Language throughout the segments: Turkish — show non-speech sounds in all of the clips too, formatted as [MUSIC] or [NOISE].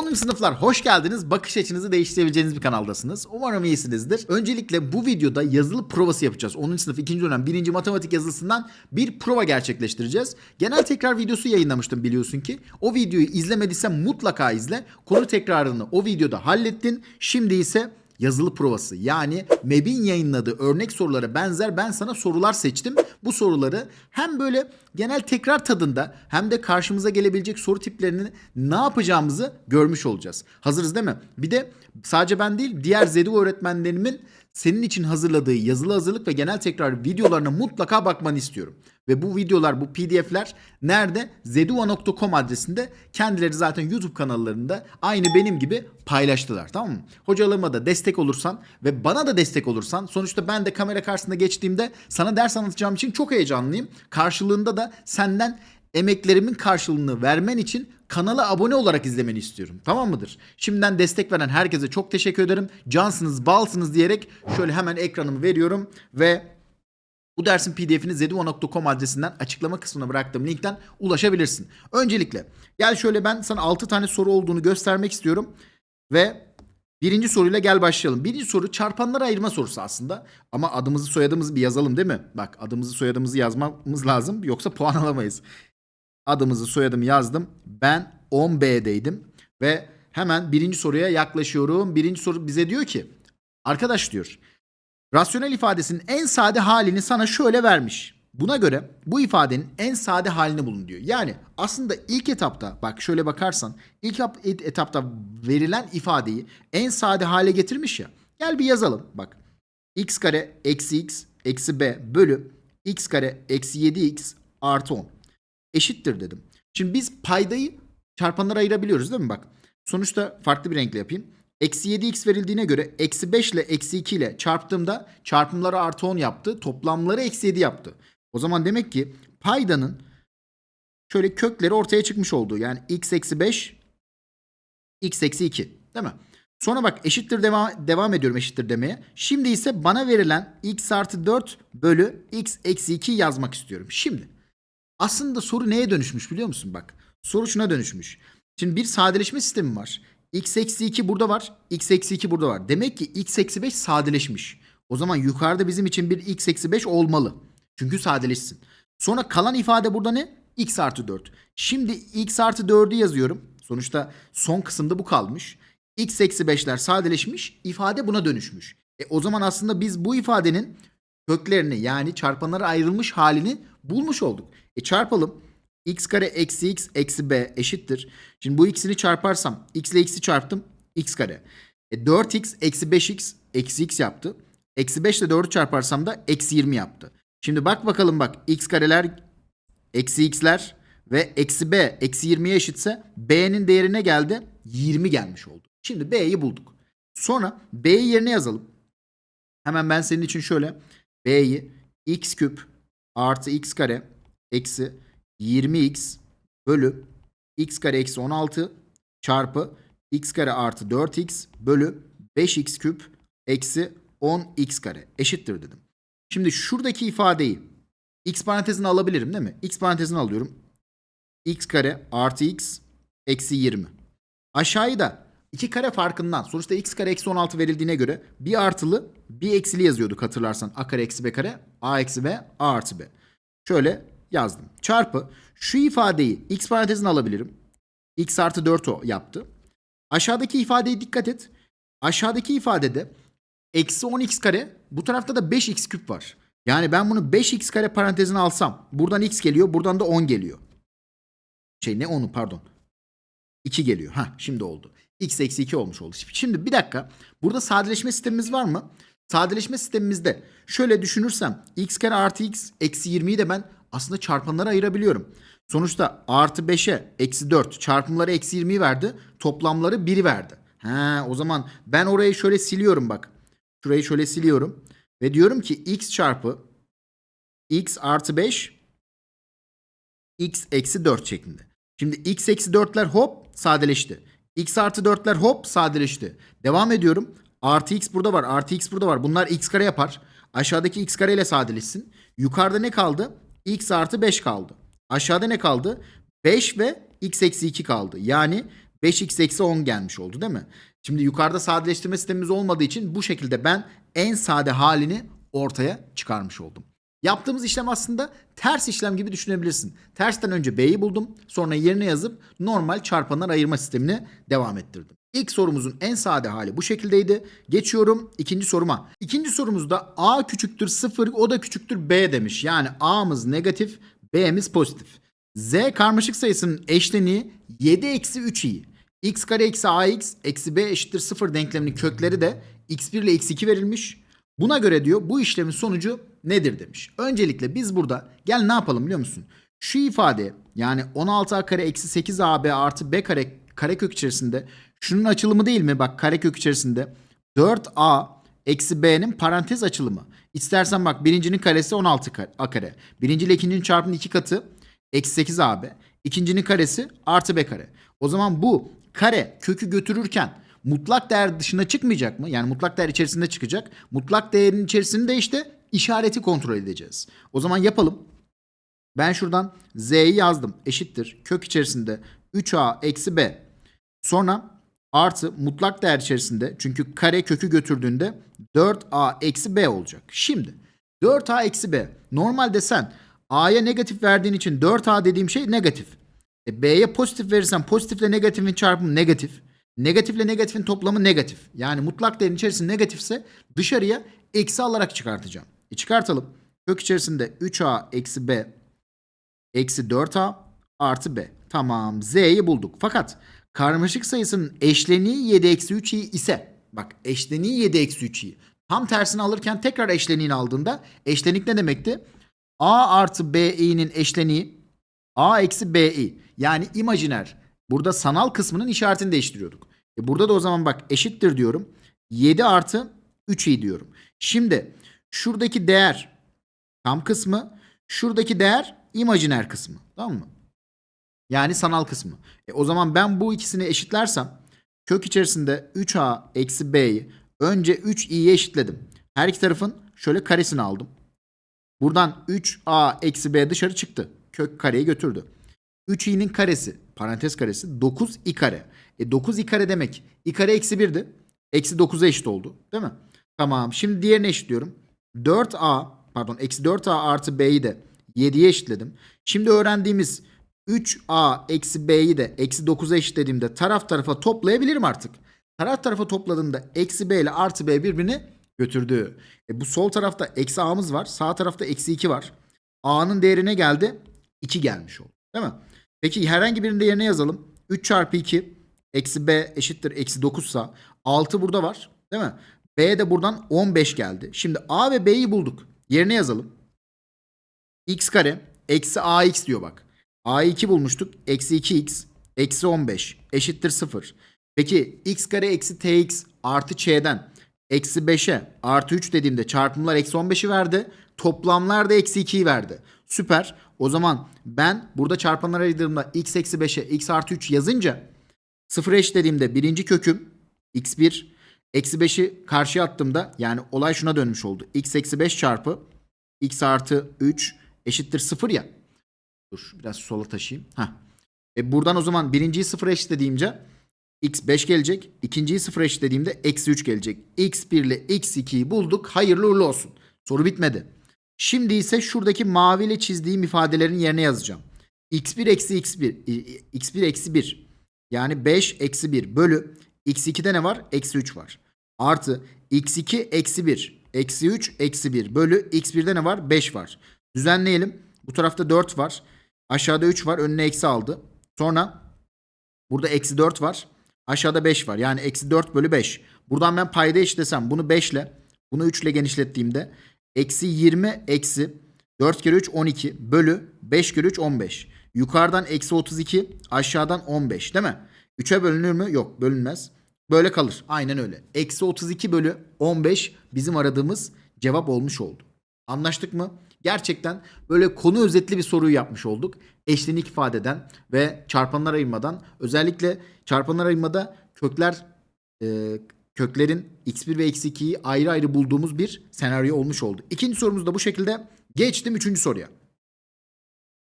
10. sınıflar hoş geldiniz. Bakış açınızı değiştirebileceğiniz bir kanaldasınız. Umarım iyisinizdir. Öncelikle bu videoda yazılı provası yapacağız. 10. sınıf 2. dönem 1. matematik yazısından bir prova gerçekleştireceğiz. Genel tekrar videosu yayınlamıştım biliyorsun ki. O videoyu izlemediysen mutlaka izle. Konu tekrarını o videoda hallettin. Şimdi ise yazılı provası. Yani MEB'in yayınladığı örnek sorulara benzer ben sana sorular seçtim. Bu soruları hem böyle genel tekrar tadında hem de karşımıza gelebilecek soru tiplerini ne yapacağımızı görmüş olacağız. Hazırız değil mi? Bir de sadece ben değil diğer ZEDU öğretmenlerimin senin için hazırladığı yazılı hazırlık ve genel tekrar videolarına mutlaka bakmanı istiyorum. Ve bu videolar, bu pdf'ler nerede? zeduva.com adresinde kendileri zaten YouTube kanallarında aynı benim gibi paylaştılar tamam mı? Hocalarıma da destek olursan ve bana da destek olursan sonuçta ben de kamera karşısında geçtiğimde sana ders anlatacağım için çok heyecanlıyım. Karşılığında da senden emeklerimin karşılığını vermen için kanala abone olarak izlemeni istiyorum. Tamam mıdır? Şimdiden destek veren herkese çok teşekkür ederim. Cansınız, balsınız diyerek şöyle hemen ekranımı veriyorum ve bu dersin pdf'ini zeduva.com adresinden açıklama kısmına bıraktığım linkten ulaşabilirsin. Öncelikle gel şöyle ben sana 6 tane soru olduğunu göstermek istiyorum ve birinci soruyla gel başlayalım. Birinci soru çarpanlara ayırma sorusu aslında ama adımızı soyadımızı bir yazalım değil mi? Bak adımızı soyadımızı yazmamız lazım yoksa puan [LAUGHS] alamayız. Adımızı soyadımı yazdım. Ben 10B'deydim ve hemen birinci soruya yaklaşıyorum. Birinci soru bize diyor ki arkadaş diyor Rasyonel ifadesinin en sade halini sana şöyle vermiş. Buna göre bu ifadenin en sade halini bulun diyor. Yani aslında ilk etapta bak şöyle bakarsan ilk ap- et- etapta verilen ifadeyi en sade hale getirmiş ya. Gel bir yazalım bak. x kare eksi x eksi b bölü x kare eksi 7x artı 10 eşittir dedim. Şimdi biz paydayı çarpanlara ayırabiliyoruz değil mi bak. Sonuçta farklı bir renkle yapayım. Eksi 7x verildiğine göre eksi 5 ile eksi 2 ile çarptığımda çarpımları artı 10 yaptı. Toplamları eksi 7 yaptı. O zaman demek ki paydanın şöyle kökleri ortaya çıkmış olduğu. Yani x eksi 5 x eksi 2 değil mi? Sonra bak eşittir devam, devam ediyorum eşittir demeye. Şimdi ise bana verilen x artı 4 bölü x eksi 2 yazmak istiyorum. Şimdi aslında soru neye dönüşmüş biliyor musun? Bak soru şuna dönüşmüş. Şimdi bir sadeleşme sistemi var. x eksi 2 burada var. x eksi 2 burada var. Demek ki x eksi 5 sadeleşmiş. O zaman yukarıda bizim için bir x eksi 5 olmalı. Çünkü sadeleşsin. Sonra kalan ifade burada ne? x artı 4. Şimdi x artı 4'ü yazıyorum. Sonuçta son kısımda bu kalmış. x eksi 5'ler sadeleşmiş. ifade buna dönüşmüş. E, o zaman aslında biz bu ifadenin köklerini yani çarpanlara ayrılmış halini bulmuş olduk. E çarpalım. x kare eksi x eksi b eşittir. Şimdi bu ikisini çarparsam x ile x'i çarptım x kare. E 4x eksi 5x eksi x yaptı. Eksi 5 ile 4'ü çarparsam da eksi 20 yaptı. Şimdi bak bakalım bak x kareler eksi x'ler ve eksi b eksi 20'ye eşitse b'nin değeri ne geldi? 20 gelmiş oldu. Şimdi b'yi bulduk. Sonra b'yi yerine yazalım. Hemen ben senin için şöyle b'yi x küp artı x kare eksi 20x bölü x kare eksi 16 çarpı x kare artı 4x bölü 5x küp eksi 10x kare eşittir dedim. Şimdi şuradaki ifadeyi x parantezine alabilirim değil mi? x parantezine alıyorum. x kare artı x eksi 20. Aşağıyı da 2 kare farkından sonuçta x kare eksi 16 verildiğine göre bir artılı bir eksili yazıyorduk hatırlarsan. a kare eksi b kare a eksi b a artı b. Şöyle yazdım. Çarpı şu ifadeyi x parantezine alabilirim. x artı 4 o yaptı. Aşağıdaki ifadeye dikkat et. Aşağıdaki ifadede eksi 10x kare bu tarafta da 5x küp var. Yani ben bunu 5x kare parantezine alsam buradan x geliyor buradan da 10 geliyor. Şey ne 10'u pardon. 2 geliyor. Ha şimdi oldu. x eksi 2 olmuş oldu. Şimdi bir dakika. Burada sadeleşme sistemimiz var mı? Sadeleşme sistemimizde şöyle düşünürsem x kare artı x eksi 20'yi de ben aslında çarpanlara ayırabiliyorum. Sonuçta artı 5'e eksi 4 çarpımları eksi 20'yi verdi. Toplamları 1'i verdi. Ha, o zaman ben orayı şöyle siliyorum bak. Şurayı şöyle siliyorum. Ve diyorum ki x çarpı x artı 5 x eksi 4 şeklinde. Şimdi x eksi 4'ler hop sadeleşti. x artı 4'ler hop sadeleşti. Devam ediyorum. Artı x burada var. Artı x burada var. Bunlar x kare yapar. Aşağıdaki x kare ile sadeleşsin. Yukarıda ne kaldı? X artı 5 kaldı. Aşağıda ne kaldı? 5 ve x eksi 2 kaldı. Yani 5x eksi 10 gelmiş oldu değil mi? Şimdi yukarıda sadeleştirme sistemimiz olmadığı için bu şekilde ben en sade halini ortaya çıkarmış oldum. Yaptığımız işlem aslında ters işlem gibi düşünebilirsin. Tersten önce B'yi buldum. Sonra yerine yazıp normal çarpanlar ayırma sistemini devam ettirdim. İlk sorumuzun en sade hali bu şekildeydi. Geçiyorum ikinci soruma. İkinci sorumuzda A küçüktür 0 o da küçüktür B demiş. Yani A'mız negatif B'miz pozitif. Z karmaşık sayısının eşleniği 7 eksi 3i. x kare eksi ax eksi b eşittir 0 denkleminin kökleri de x1 ile x2 verilmiş. Buna göre diyor bu işlemin sonucu nedir demiş. Öncelikle biz burada gel ne yapalım biliyor musun? Şu ifade yani 16a kare eksi 8ab artı b kare karekök içerisinde şunun açılımı değil mi? Bak karekök içerisinde 4a eksi b'nin parantez açılımı. İstersen bak birincinin karesi 16 kare, a kare. Birinci ile ikincinin çarpımının iki katı eksi 8 ab. İkincinin karesi artı b kare. O zaman bu kare kökü götürürken mutlak değer dışına çıkmayacak mı? Yani mutlak değer içerisinde çıkacak. Mutlak değerin içerisinde işte işareti kontrol edeceğiz. O zaman yapalım. Ben şuradan z'yi yazdım. Eşittir. Kök içerisinde 3a eksi b. Sonra artı mutlak değer içerisinde çünkü kare kökü götürdüğünde 4a eksi b olacak. Şimdi 4a eksi b. Normalde sen a'ya negatif verdiğin için 4a dediğim şey negatif. E, b'ye pozitif verirsen pozitifle negatifin çarpımı negatif. Negatifle negatifin toplamı negatif. Yani mutlak değerin içerisinde negatifse dışarıya eksi alarak çıkartacağım. E çıkartalım. Kök içerisinde 3a eksi b eksi 4a artı b. Tamam z'yi bulduk. Fakat karmaşık sayısının eşleniği 7 eksi 3i ise bak eşleniği 7 eksi 3i. Tam tersini alırken tekrar eşleniğini aldığında eşlenik ne demekti? a artı bi'nin eşleniği a eksi bi yani imajiner. Burada sanal kısmının işaretini değiştiriyorduk. E burada da o zaman bak eşittir diyorum. 7 artı 3i diyorum. Şimdi şuradaki değer tam kısmı, şuradaki değer imajiner kısmı. Tamam mı? Yani sanal kısmı. E o zaman ben bu ikisini eşitlersem kök içerisinde 3a eksi b'yi önce 3i'ye eşitledim. Her iki tarafın şöyle karesini aldım. Buradan 3a eksi b dışarı çıktı. Kök kareyi götürdü. 3i'nin karesi parantez karesi 9 i kare. E 9 i kare demek i kare eksi 1'di. Eksi 9'a eşit oldu. Değil mi? Tamam. Şimdi diğerini eşitliyorum. 4a pardon eksi 4a artı b'yi de 7'ye eşitledim. Şimdi öğrendiğimiz 3a eksi b'yi de eksi 9'a eşitlediğimde taraf tarafa toplayabilirim artık. Taraf tarafa topladığımda eksi b ile artı b birbirini götürdü. E bu sol tarafta eksi a'mız var. Sağ tarafta eksi 2 var. a'nın değerine geldi. 2 gelmiş oldu. Değil mi? Peki herhangi birinin değerini yazalım. 3 çarpı 2 eksi b eşittir eksi 9 sa 6 burada var. Değil mi? B de buradan 15 geldi. Şimdi a ve b'yi bulduk. Yerine yazalım. x kare eksi ax diyor bak. A'yı 2 bulmuştuk. Eksi 2x eksi 15 eşittir 0. Peki x kare eksi tx artı ç'den eksi 5'e artı 3 dediğimde çarpımlar eksi 15'i verdi. Toplamlar da eksi 2'yi verdi. Süper. O zaman ben burada çarpanlar ayırdığımda x eksi 5'e x artı 3 yazınca 0 eşitlediğimde birinci köküm x1 eksi 5'i karşıya attığımda yani olay şuna dönmüş oldu. x eksi 5 çarpı x artı 3 eşittir 0 ya. Dur biraz sola taşıyayım. Heh. E buradan o zaman birinciyi 0 eşitlediğimce x 5 gelecek. ikinciyi 0 eşitlediğimde eksi 3 gelecek. x1 ile x2'yi bulduk. Hayırlı uğurlu olsun. Soru bitmedi. Şimdi ise şuradaki maviyle çizdiğim ifadelerin yerine yazacağım. x1 eksi x1 x1 eksi 1 yani 5 eksi 1 bölü x2'de ne var? Eksi 3 var. Artı x2 eksi 1 eksi 3 eksi 1 bölü x1'de ne var? 5 var. Düzenleyelim. Bu tarafta 4 var. Aşağıda 3 var. Önüne eksi aldı. Sonra burada eksi 4 var. Aşağıda 5 var. Yani eksi 4 bölü 5. Buradan ben payda eşitlesem bunu 5 ile bunu 3 ile genişlettiğimde eksi 20 eksi 4 kere 3 12 bölü 5 kere 3 15. Yukarıdan eksi 32 aşağıdan 15 değil mi? 3'e bölünür mü? Yok bölünmez. Böyle kalır. Aynen öyle. Eksi 32 bölü 15 bizim aradığımız cevap olmuş oldu. Anlaştık mı? Gerçekten böyle konu özetli bir soruyu yapmış olduk. Eşlenik ifadeden ve çarpanlar ayırmadan özellikle çarpanlar ayırmada kökler e, köklerin x1 ve x2'yi ayrı ayrı bulduğumuz bir senaryo olmuş oldu. İkinci sorumuz da bu şekilde. Geçtim üçüncü soruya.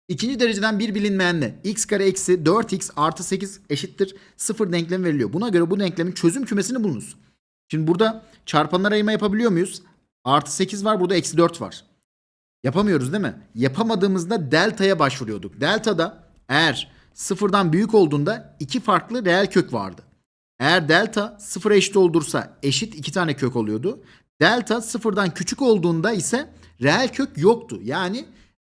İkinci dereceden bir bilinmeyenle x kare eksi 4x artı 8 eşittir 0 denklemi veriliyor. Buna göre bu denklemin çözüm kümesini bulunuz. Şimdi burada çarpanlar ayırma yapabiliyor muyuz? Artı 8 var burada eksi 4 var. Yapamıyoruz değil mi? Yapamadığımızda delta'ya başvuruyorduk. Delta'da eğer sıfırdan büyük olduğunda iki farklı reel kök vardı. Eğer delta sıfıra eşit olursa eşit iki tane kök oluyordu. Delta sıfırdan küçük olduğunda ise reel kök yoktu. Yani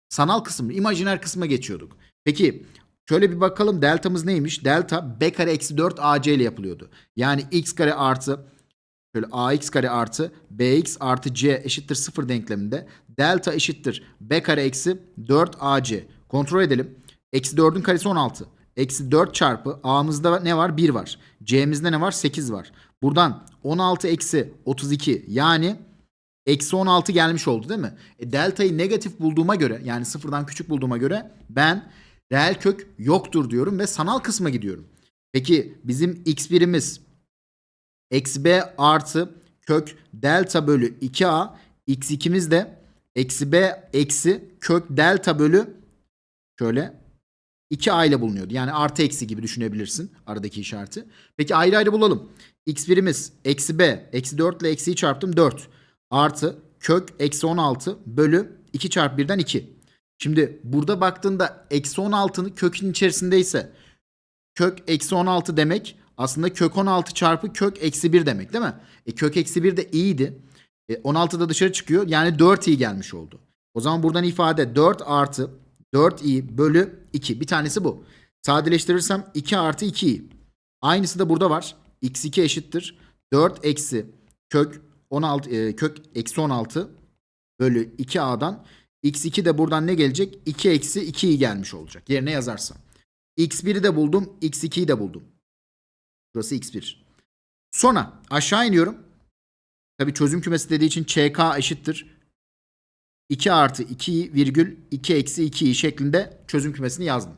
sanal kısım, imajiner kısma geçiyorduk. Peki şöyle bir bakalım deltamız neymiş? Delta b kare eksi 4 ac ile yapılıyordu. Yani x kare artı Şöyle ax kare artı bx artı c eşittir 0 denkleminde delta eşittir b kare eksi 4 ac. Kontrol edelim. Eksi 4'ün karesi 16. Eksi 4 çarpı a'mızda ne var? 1 var. c'mizde ne var? 8 var. Buradan 16 eksi 32 yani eksi 16 gelmiş oldu değil mi? E, delta'yı negatif bulduğuma göre yani sıfırdan küçük bulduğuma göre ben reel kök yoktur diyorum ve sanal kısma gidiyorum. Peki bizim x birimiz eksi b artı kök delta bölü 2a x2'miz de eksi b eksi kök delta bölü şöyle 2a ile bulunuyordu. Yani artı eksi gibi düşünebilirsin aradaki işareti. Peki ayrı ayrı bulalım. x birimiz eksi b eksi 4 ile eksiyi çarptım 4 artı kök eksi 16 bölü 2 çarpı 1'den 2. Şimdi burada baktığında eksi 16'nın kökün içerisindeyse kök eksi 16 demek aslında kök 16 çarpı kök eksi 1 demek değil mi? E, kök eksi 1 de iyiydi. E, 16 da dışarı çıkıyor. Yani 4 i gelmiş oldu. O zaman buradan ifade 4 artı 4 i bölü 2. Bir tanesi bu. Sadeleştirirsem 2 artı 2 i. Aynısı da burada var. x2 eşittir. 4 eksi kök 16 e, kök eksi 16 bölü 2a'dan x2 de buradan ne gelecek? 2 eksi 2i gelmiş olacak. Yerine yazarsam. x1'i de buldum. x2'yi de buldum. Burası x1. Sonra aşağı iniyorum. Tabi çözüm kümesi dediği için çk eşittir. 2 artı 2 virgül 2 eksi 2 şeklinde çözüm kümesini yazdım.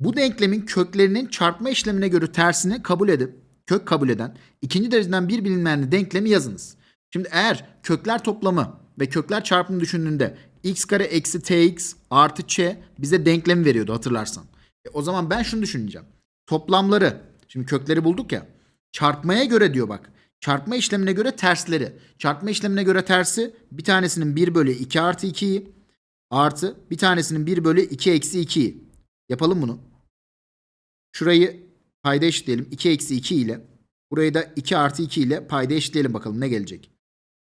Bu denklemin köklerinin çarpma işlemine göre tersini kabul edip kök kabul eden ikinci dereceden bir bilinmeyenli denklemi yazınız. Şimdi eğer kökler toplamı ve kökler çarpımı düşündüğünde x kare eksi tx artı ç bize denklemi veriyordu hatırlarsan. E, o zaman ben şunu düşüneceğim. Toplamları Şimdi kökleri bulduk ya. Çarpmaya göre diyor bak. Çarpma işlemine göre tersleri. Çarpma işlemine göre tersi bir tanesinin 1 bölü 2 artı 2'yi artı bir tanesinin 1 bölü 2 eksi 2'yi. Yapalım bunu. Şurayı payda eşitleyelim. 2 eksi 2 ile. Burayı da 2 artı 2 ile payda eşitleyelim bakalım ne gelecek.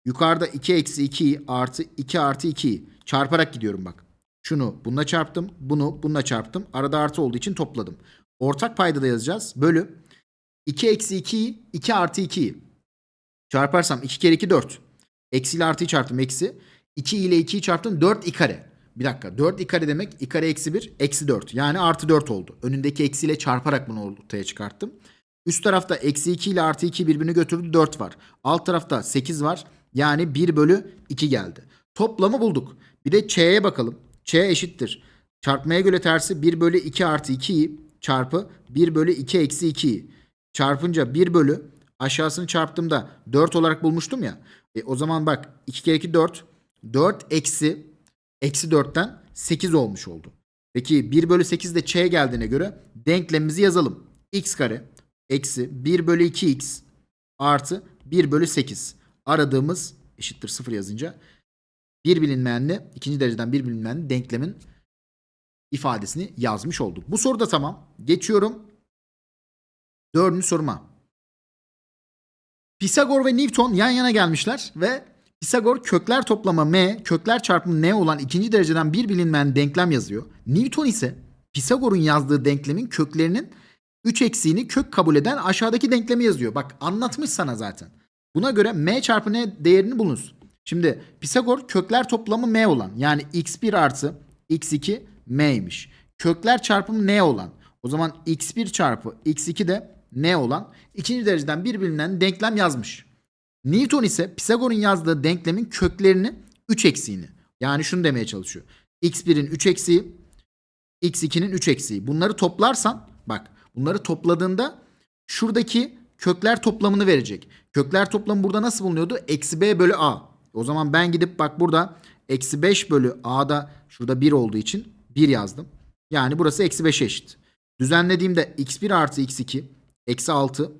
Yukarıda 2 eksi 2'yi artı 2 artı 2'yi çarparak gidiyorum bak. Şunu bununla çarptım. Bunu bununla çarptım. Arada artı olduğu için topladım. Ortak payda da yazacağız. Bölü 2 eksi 2'yi 2 artı 2'yi çarparsam 2 kere 2 4. Eksi ile artıyı çarptım eksi. 2 ile 2'yi çarptım 4 i kare. Bir dakika 4 i kare demek i kare eksi 1 eksi 4. Yani artı 4 oldu. Önündeki eksiyle çarparak bunu ortaya çıkarttım. Üst tarafta eksi 2 ile artı 2 birbirini götürdü 4 var. Alt tarafta 8 var. Yani 1 bölü 2 geldi. Toplamı bulduk. Bir de ç'ye bakalım. ç eşittir. Çarpmaya göre tersi 1 bölü 2 artı 2'yi çarpı 1 bölü 2 eksi 2'yi çarpınca 1 bölü aşağısını çarptığımda 4 olarak bulmuştum ya. E, o zaman bak 2 kere 2 4. 4 eksi eksi 4'ten 8 olmuş oldu. Peki 1 bölü 8 de ç geldiğine göre denklemimizi yazalım. x kare eksi 1 bölü 2x artı 1 bölü 8. Aradığımız eşittir 0 yazınca bir bilinmeyenli ikinci dereceden bir bilinmeyenli denklemin ifadesini yazmış olduk. Bu soru da tamam. Geçiyorum. Dördüncü soruma. Pisagor ve Newton yan yana gelmişler ve Pisagor kökler toplamı m, kökler çarpımı n olan ikinci dereceden bir bilinmeyen denklem yazıyor. Newton ise Pisagor'un yazdığı denklemin köklerinin 3 eksiğini kök kabul eden aşağıdaki denklemi yazıyor. Bak anlatmış sana zaten. Buna göre m çarpı n değerini bulunuz. Şimdi Pisagor kökler toplamı m olan yani x1 artı x2 m'ymiş. Kökler çarpımı n olan. O zaman x1 çarpı x2 de n olan ikinci dereceden bir bilinen denklem yazmış. Newton ise Pisagor'un yazdığı denklemin köklerini 3 eksiğini. Yani şunu demeye çalışıyor. x1'in 3 eksiği, x2'nin 3 eksiği. Bunları toplarsan bak bunları topladığında şuradaki kökler toplamını verecek. Kökler toplamı burada nasıl bulunuyordu? Eksi b bölü a. O zaman ben gidip bak burada eksi 5 bölü a'da şurada 1 olduğu için 1 yazdım. Yani burası eksi 5'e eşit. Düzenlediğimde x1 artı x2 eksi 6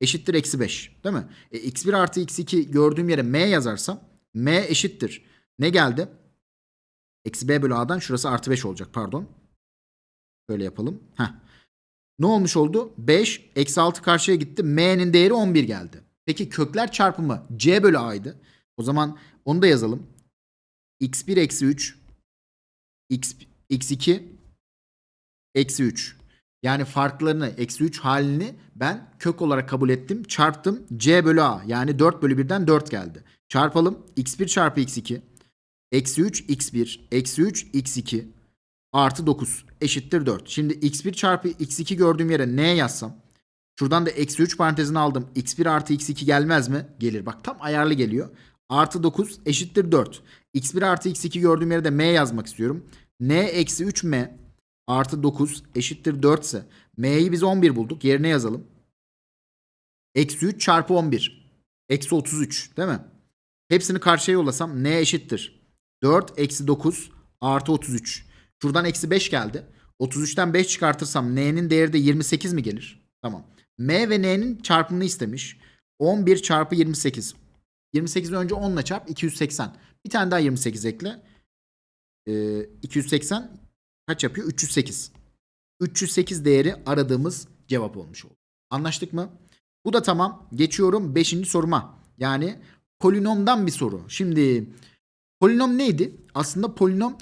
eşittir eksi 5. Değil mi? E, x1 artı x2 gördüğüm yere m yazarsam m eşittir. Ne geldi? Eksi b bölü a'dan şurası artı 5 olacak pardon. Böyle yapalım. Heh. Ne olmuş oldu? 5 eksi 6 karşıya gitti. M'nin değeri 11 geldi. Peki kökler çarpımı c bölü a'ydı. O zaman onu da yazalım. x1 eksi 3 x, x2 eksi 3. Yani farklarını eksi 3 halini ben kök olarak kabul ettim. Çarptım c bölü a yani 4 bölü 1'den 4 geldi. Çarpalım x1 çarpı x2 eksi 3 x1 eksi 3 x2 artı 9 eşittir 4. Şimdi x1 çarpı x2 gördüğüm yere ne yazsam? Şuradan da eksi 3 parantezini aldım. x1 artı x2 gelmez mi? Gelir. Bak tam ayarlı geliyor. Artı 9 eşittir 4. x1 artı x2 gördüğüm yere de m yazmak istiyorum. n eksi 3m artı 9 eşittir 4 ise m'yi biz 11 bulduk. Yerine yazalım. Eksi 3 çarpı 11. Eksi 33 değil mi? Hepsini karşıya yollasam n eşittir. 4 eksi 9 artı 33. Şuradan eksi 5 geldi. 33'ten 5 çıkartırsam n'nin değeri de 28 mi gelir? Tamam. m ve n'nin çarpımını istemiş. 11 çarpı 28. 28'i önce 10 ile çarp 280. Bir tane daha 28 ekle. Ee, 280 kaç yapıyor? 308. 308 değeri aradığımız cevap olmuş oldu. Anlaştık mı? Bu da tamam. Geçiyorum 5. soruma. Yani polinomdan bir soru. Şimdi polinom neydi? Aslında polinom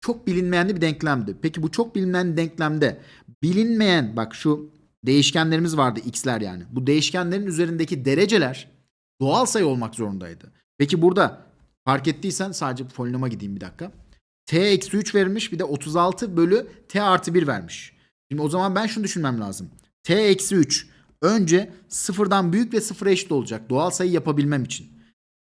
çok bilinmeyen bir denklemdi. Peki bu çok bilinmeyen denklemde bilinmeyen bak şu değişkenlerimiz vardı x'ler yani. Bu değişkenlerin üzerindeki dereceler doğal sayı olmak zorundaydı. Peki burada fark ettiysen sadece polinoma gideyim bir dakika. T eksi 3 vermiş bir de 36 bölü t artı 1 vermiş. Şimdi o zaman ben şunu düşünmem lazım. t eksi 3 önce sıfırdan büyük ve sıfıra eşit olacak doğal sayı yapabilmem için.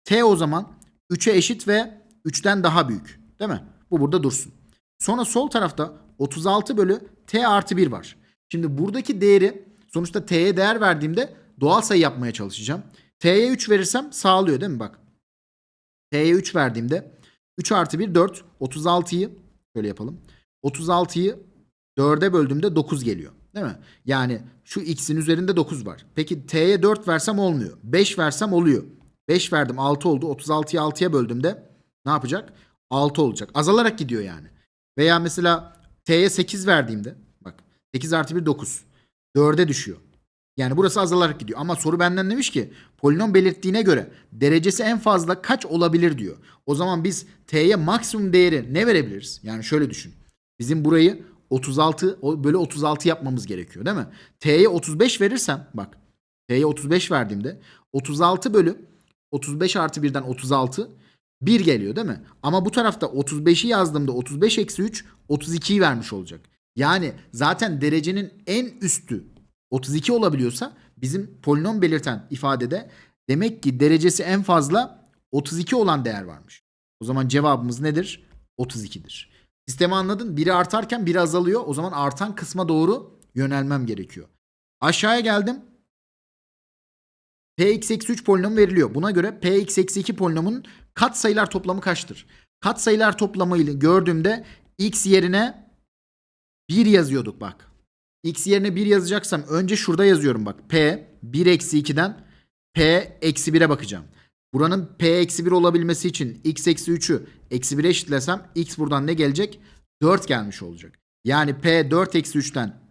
t o zaman 3'e eşit ve 3'ten daha büyük. Değil mi? Bu burada dursun. Sonra sol tarafta 36 bölü t artı 1 var. Şimdi buradaki değeri sonuçta t'ye değer verdiğimde doğal sayı yapmaya çalışacağım. t'ye 3 verirsem sağlıyor değil mi bak. t'ye 3 verdiğimde 3 artı 1 4. 36'yı şöyle yapalım. 36'yı 4'e böldüğümde 9 geliyor. Değil mi? Yani şu x'in üzerinde 9 var. Peki t'ye 4 versem olmuyor. 5 versem oluyor. 5 verdim 6 oldu. 36'yı 6'ya böldüğümde ne yapacak? 6 olacak. Azalarak gidiyor yani. Veya mesela t'ye 8 verdiğimde bak 8 artı 1 9. 4'e düşüyor. Yani burası azalarak gidiyor. Ama soru benden demiş ki polinom belirttiğine göre derecesi en fazla kaç olabilir diyor. O zaman biz t'ye maksimum değeri ne verebiliriz? Yani şöyle düşün. Bizim burayı 36 o- bölü 36 yapmamız gerekiyor değil mi? T'ye 35 verirsem bak T'ye 35 verdiğimde 36 bölü 35 artı 1'den 36 1 geliyor değil mi? Ama bu tarafta 35'i yazdığımda 35 eksi 3 32'yi vermiş olacak. Yani zaten derecenin en üstü 32 olabiliyorsa bizim polinom belirten ifadede demek ki derecesi en fazla 32 olan değer varmış. O zaman cevabımız nedir? 32'dir. Sistemi anladın? Biri artarken biri azalıyor. O zaman artan kısma doğru yönelmem gerekiyor. Aşağıya geldim. Px eksi 3 polinom veriliyor. Buna göre Px eksi 2 polinomun katsayılar toplamı kaçtır? Katsayılar toplamıyla gördüğümde x yerine 1 yazıyorduk bak. X yerine 1 yazacaksam önce şurada yazıyorum bak. P 1 eksi 2'den P eksi 1'e bakacağım. Buranın P eksi 1 olabilmesi için x eksi 3'ü eksi 1'e eşitlesem x buradan ne gelecek? 4 gelmiş olacak. Yani P 4 eksi 3'ten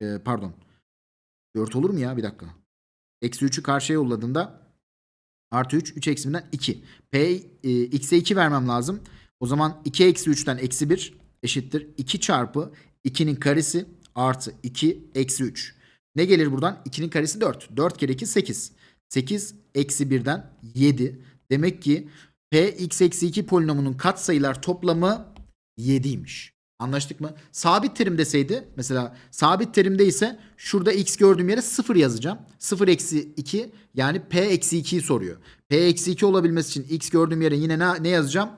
e, pardon 4 olur mu ya bir dakika. Eksi 3'ü karşıya yolladığında artı 3 3 eksi 1'den 2. P e, x'e 2 vermem lazım. O zaman 2 eksi 3'ten eksi 1 eşittir. 2 çarpı 2'nin karesi artı 2 eksi 3. Ne gelir buradan? 2'nin karesi 4. 4 kere 2 8. 8 eksi 1'den 7. Demek ki p x eksi 2 polinomunun katsayılar toplamı 7'ymiş. Anlaştık mı? Sabit terim deseydi mesela sabit terimde ise şurada x gördüğüm yere 0 yazacağım. 0 eksi 2 yani p eksi 2'yi soruyor. p eksi 2 olabilmesi için x gördüğüm yere yine ne, ne yazacağım?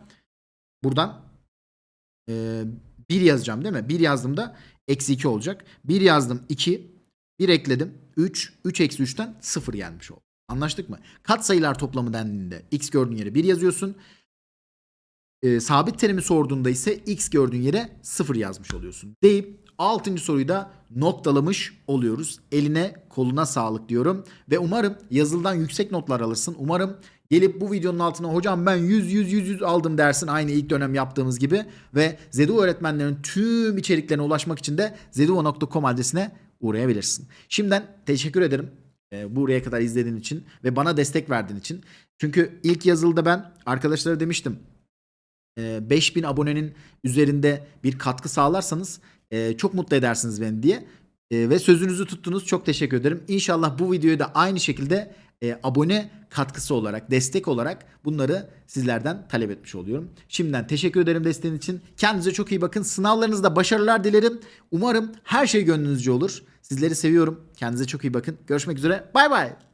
Buradan e, 1 yazacağım değil mi? 1 yazdığımda eksi 2 olacak. 1 yazdım 2. 1 ekledim. 3. 3 eksi 3'ten 0 gelmiş oldu. Anlaştık mı? Kat sayılar toplamı dendiğinde x gördüğün yere 1 yazıyorsun. e, sabit terimi sorduğunda ise x gördüğün yere 0 yazmış oluyorsun. Deyip 6. soruyu da noktalamış oluyoruz. Eline koluna sağlık diyorum. Ve umarım yazıldan yüksek notlar alırsın. Umarım gelip bu videonun altına hocam ben 100 100 100 100 aldım dersin aynı ilk dönem yaptığımız gibi. Ve Zedu öğretmenlerin tüm içeriklerine ulaşmak için de zeduva.com adresine uğrayabilirsin. Şimdiden teşekkür ederim. e, buraya kadar izlediğin için ve bana destek verdiğin için. Çünkü ilk yazılıda ben arkadaşlara demiştim. e, 5000 abonenin üzerinde bir katkı sağlarsanız e, çok mutlu edersiniz beni diye. E, ve sözünüzü tuttunuz. Çok teşekkür ederim. İnşallah bu videoyu da aynı şekilde e, abone katkısı olarak, destek olarak bunları sizlerden talep etmiş oluyorum. Şimdiden teşekkür ederim desteğin için. Kendinize çok iyi bakın. Sınavlarınızda başarılar dilerim. Umarım her şey gönlünüzce olur. Sizleri seviyorum. Kendinize çok iyi bakın. Görüşmek üzere. Bay bay.